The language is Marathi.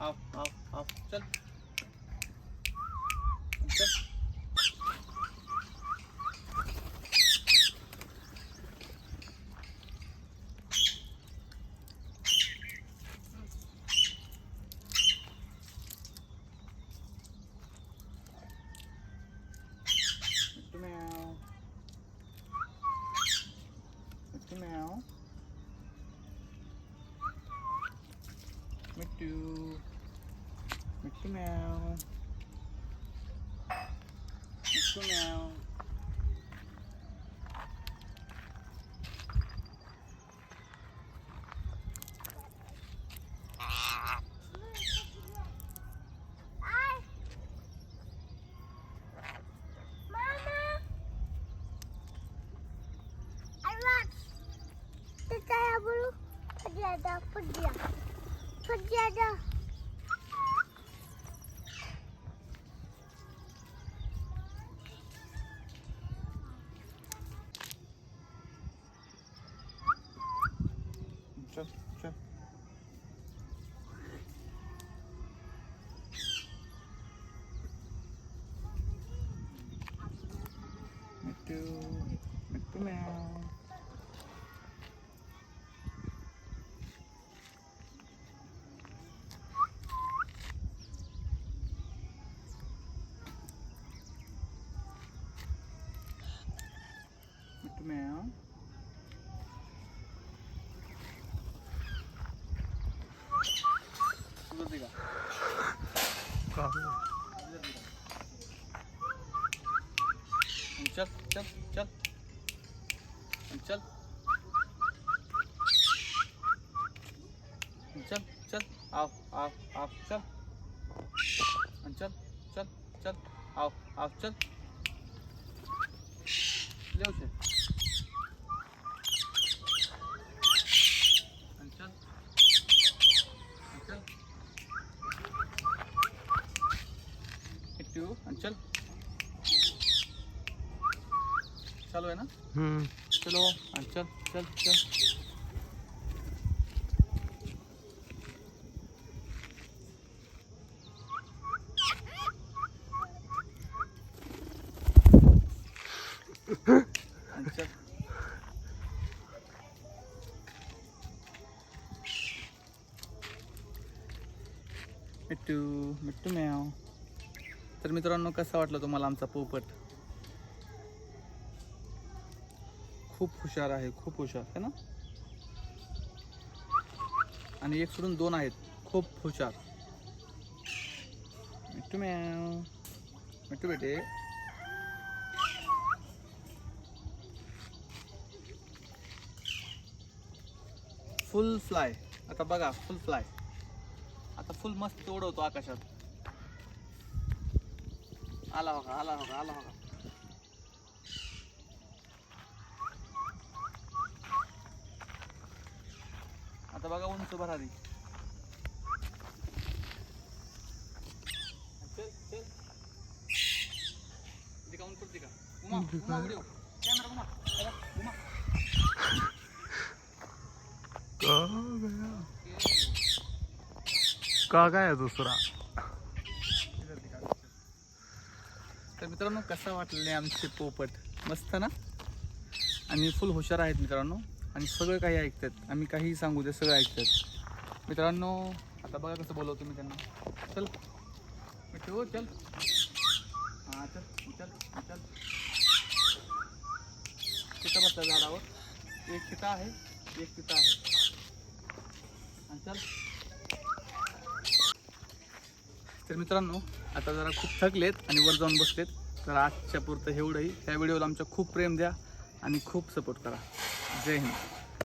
आओ आओ आओ चल चल Mickey Mouse. Mickey Mouse. Put the other, put the other. chụp chụp Mặt tu Mặt tu चल चल चल चल चल चल आओ आओ आओ चल चल चल चल आओ आओ चल ले उसे चल चल किट्टू चल चालू आहे ना? हम्म. चलो आणि चल चल चल. आणि चल. मिट्टू मिट्टू मॅव तर मित्रांनो कसा वाटला तुम्हाला आमचा पोपट? खूप हुशार आहे, खूप हुशार, है ना? एक सोडून दोन आहेत, खूप हुशार. मिट्टू मॅव मिट्टू बेटे. फुल फ्लाय आता बघा फुल फ्लाय आता फुल मस्त उडवतो आकाशात. आला बघा आला बघा आला बघा. आता बघा उंच भरारी. चल चल. दिका उंच दिका उमा उमा उडी कॅमेरा उमा चला, उमा. का गया? का काय दुसरा? तर मित्रांनो कसा वाटले आमचे पोपट? मस्त ना? आणि फुल हुशार आहेत मित्रांनो. आणि सगळं काही ऐकतात. आम्ही काहीही सांगू ते सगळं ऐकतात. मित्रांनो आता बघा कसं बोलवतो मी त्यांना. चल. मित्र हो, चल. हां चल चल चल. तिथं बसला झाडावर. एक तिथं आहे एक तिथं आहे. आणि चल. तर मित्रांनो आता जरा खूप थकलेत आणि वर जाऊन बसलेत. तर आजच्या पुरतं एवढंही. ह्या व्हिडिओला आमच्या खूप प्रेम द्या. आणि खूप सपोर्ट करा. जय हिंद.